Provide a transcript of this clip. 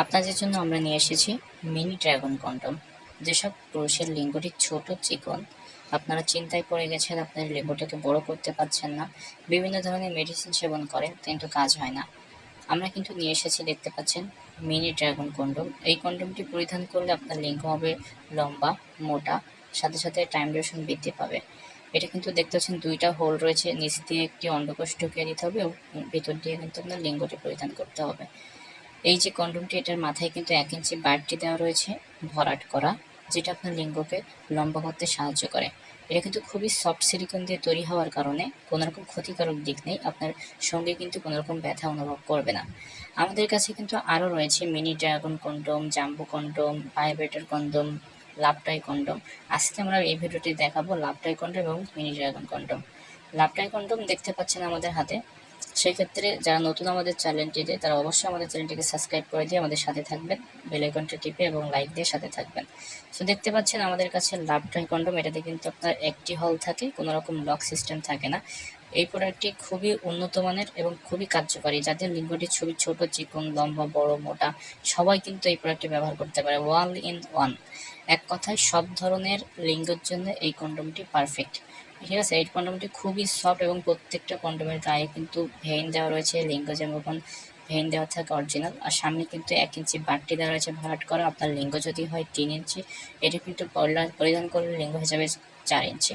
আপনাদের জন্য আমরা নিয়ে এসেছি মিনি ড্রাগন কন্ডম। যেসব পুরুষের লিঙ্গটি ছোট চিকন, আপনারা চিন্তায় পড়ে গেছেন, আপনার লিঙ্গটাকে বড় করতে পারছেন না, বিভিন্ন ধরনের মেডিসিন সেবন করেন, কিন্তু কাজ হয় না। আমরা কিন্তু নিয়ে এসেছি, দেখতে পাচ্ছেন, মিনি ড্রাগন কন্ডম। এই কন্ডমটি পরিধান করলে আপনার লিঙ্গ হবে লম্বা, মোটা, সাথে সাথে টাইম ডিউরেশন বৃদ্ধি পাবে। এটা কিন্তু দেখতে পাচ্ছেন, দুইটা হোল রয়েছে, নিচ দিয়ে একটি অন্ডকোষ ঢুকিয়ে দিতে হবে ভিতর দিয়ে কিন্তু আপনার লিঙ্গটি পরিধান করতে হবে। এই যে কন্ডমটি, এটার মাথায় কিন্তু এক ইঞ্চি বাড়তি দেওয়া রয়েছে ভরাট করা, যেটা আপনার লিঙ্গকে লম্বা করতে সাহায্য করে। এটা কিন্তু খুবই সফট সিলিকন দিয়ে তৈরি হওয়ার কারণে কোনো রকম ক্ষতিকারক দিক নেই, আপনার সঙ্গে কিন্তু কোনো রকম ব্যথা অনুভব করবে না। আমাদের কাছে কিন্তু আরও রয়েছে mini dragon condom jumbo condom vibrator condom লাভটাই condom আজকে আমরা এই ভিডিওটি দেখাবো লাভটাই কন্ডম এবং মিনি ড্রাগন কন্ডম লাভটাই কন্ডম দেখতে পাচ্ছেন আমাদের হাতে। সেক্ষেত্রে যারা নতুন আমাদের চ্যানেলটিতে তারা অবশ্যই আমাদের চ্যানেলটিকে সাবস্ক্রাইব করে দিয়ে আমাদের সাথে থাকবেন। বেল আইকনটা টিপে এবং লাইক দিয়ে সাথে থাকবেন। তো দেখতে পাচ্ছেন আমাদের কাছে লাভ ড্রাই কন্ডম। এটাতে কিন্তু আপনার একটি হল থাকে, কোনো রকম লক সিস্টেম থাকে না। এই প্রোডাক্টটি খুবই উন্নত মানের এবং খুবই কার্যকারী। যাদের লিঙ্গটি ছবি ছোট, চিকন, লম্বা, বড়, মোটা, সবাই কিন্তু এই প্রোডাক্টটি ব্যবহার করতে পারে। One in one. এক কথায় সব ধরনের লিঙ্গের জন্য এই কন্ডমটি পারফেক্ট। ঠিক আছে এই কন্ডমটি খুবই সফট এবং প্রত্যেকটা কন্ডমের গায়ে কিন্তু ভেইন দেওয়া রয়েছে, লিঙ্গ যেমন ভেইন দেওয়া থাকে অরিজিনাল আর সামনে কিন্তু এক ইঞ্চি বাড়তি দেওয়া রয়েছে ভরাট করা, আপনার লিঙ্গ যদি হয় তিন ইঞ্চি এটা কিন্তু পরিধান করলে লিঙ্গ হিসাবে চার ইঞ্চি